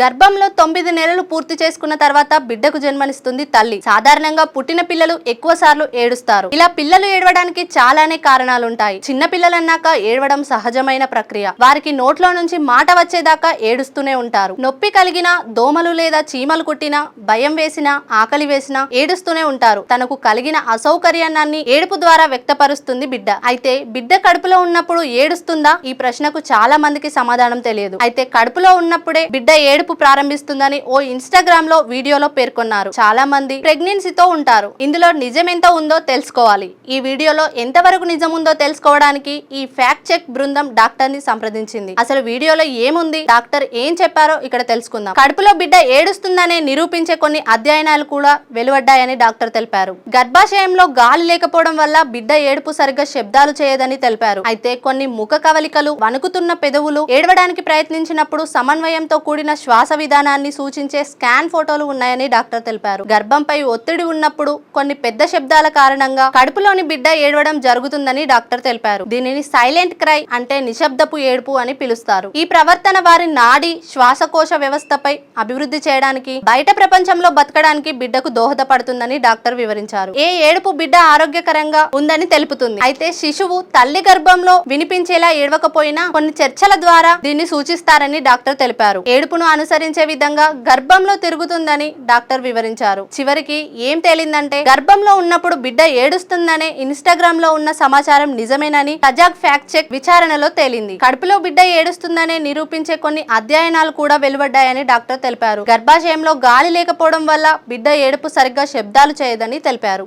గర్భంలో తొమ్మిది నెలలు పూర్తి చేసుకున్న తర్వాత బిడ్డకు జన్మనిస్తుంది తల్లి. సాధారణంగా పుట్టిన పిల్లలు ఎక్కువ సార్లు ఏడుస్తారు. ఇలా పిల్లలు ఏడవడానికి చాలానే కారణాలుంటాయి. చిన్న పిల్లలన్నాక ఏడవడం సహజమైన ప్రక్రియ. వారికి నోట్లో నుంచి మాట వచ్చేదాకా ఏడుస్తూనే ఉంటారు. నొప్పి కలిగినా దోమలు లేదా చీమలు కుట్టినా భయం వేసినా ఆకలి వేసినా ఏడుస్తూనే ఉంటారు. తనకు కలిగిన అసౌకర్యాన్ని ఏడుపు ద్వారా వ్యక్తపరుస్తుంది బిడ్డ. అయితే బిడ్డ కడుపులో ఉన్నప్పుడు ఏడుస్తుందా? ఈ ప్రశ్నకు చాలా మందికి సమాధానం తెలియదు. అయితే కడుపులో ఉన్నప్పుడే బిడ్డ ఏడుపు ప్రారంభిస్తుందని ఓ ఇన్స్టాగ్రామ్లో వీడియోలో పేర్కొన్నారు. చాలా మంది ప్రెగ్నెన్సీతో ఉంటారు. ఇందులో నిజం ఎంత ఉందో తెలుసుకోవాలి. ఈ వీడియోలో ఎంతవరకు నిజం ఉందో తెలుసుకోవడానికి ఈ ఫ్యాక్ట్ చెక్ బృందం డాక్టర్ని సంప్రదించింది. అసలు వీడియోలో ఏముంది? డాక్టర్ ఏం చెప్పారో ఇక్కడ తెలుసుకుందాం. కడుపులో బిడ్డ ఏడుస్తుందనే నిరూపించే కొన్ని అధ్యయనాలు కూడా వెలువడ్డాయని డాక్టర్ తెలిపారు. గర్భాశయంలో గాలి లేకపోవడం వల్ల బిడ్డ ఏడుపు సరిగ్గా శబ్దాలు చేయదని తెలిపారు. అయితే కొన్ని ముఖ కవలికలు వణుకుతున్న పెదవులు ఏడవడానికి ప్రయత్నించినప్పుడు సమన్వయంతో కూడిన శ్వాస విధానాన్ని సూచించే స్కాన్ ఫోటోలు ఉన్నాయని డాక్టర్ తెలిపారు. గర్భంపై ఒత్తిడి ఉన్నప్పుడు కొన్ని పెద్ద శబ్దాల కారణంగా కడుపులోని బిడ్డ ఏడవడం జరుగుతుందని డాక్టర్ తెలిపారు. దీనిని సైలెంట్ క్రై అంటే నిశ్శబ్దపు ఏడుపు అని పిలుస్తారు. ఈ ప్రవర్తన వారి నాడి శ్వాసకోశ వ్యవస్థపై అభివృద్ధి చేయడానికి బయట ప్రపంచంలో బతకడానికి బిడ్డకు దోహదపడుతుందని డాక్టర్ వివరించారు. ఏ ఏడుపు బిడ్డ ఆరోగ్యకరంగా ఉందని తెలుపుతుంది. అయితే శిశువు తల్లి గర్భంలో వినిపించేలా ఏడవకపోయినా కొన్ని చర్చల ద్వారా దీన్ని సూచిస్తారని డాక్టర్ తెలిపారు. ఏడుపును అనుసరించే విధంగా గర్భంలో తిరుగుతుందని డాక్టర్ వివరించారు. చివరికి ఏం తేలిందంటే గర్భంలో ఉన్నప్పుడు బిడ్డ ఏడుస్తుందనే ఇన్స్టాగ్రామ్లో ఉన్న సమాచారం నిజమేనని కజాక్ ఫ్యాక్ట్ చెక్ విచారణలో తేలింది. కడుపులో బిడ్డ ఏడుస్తుందనే నిరూపించే కొన్ని అధ్యయనాలు కూడా వెలువడ్డాయని డాక్టర్ తెలిపారు. గర్భాశయంలో గాలి లేకపోవడం వల్ల బిడ్డ ఏడుపు సరిగ్గా శబ్దాలు చేయదని తెలిపారు.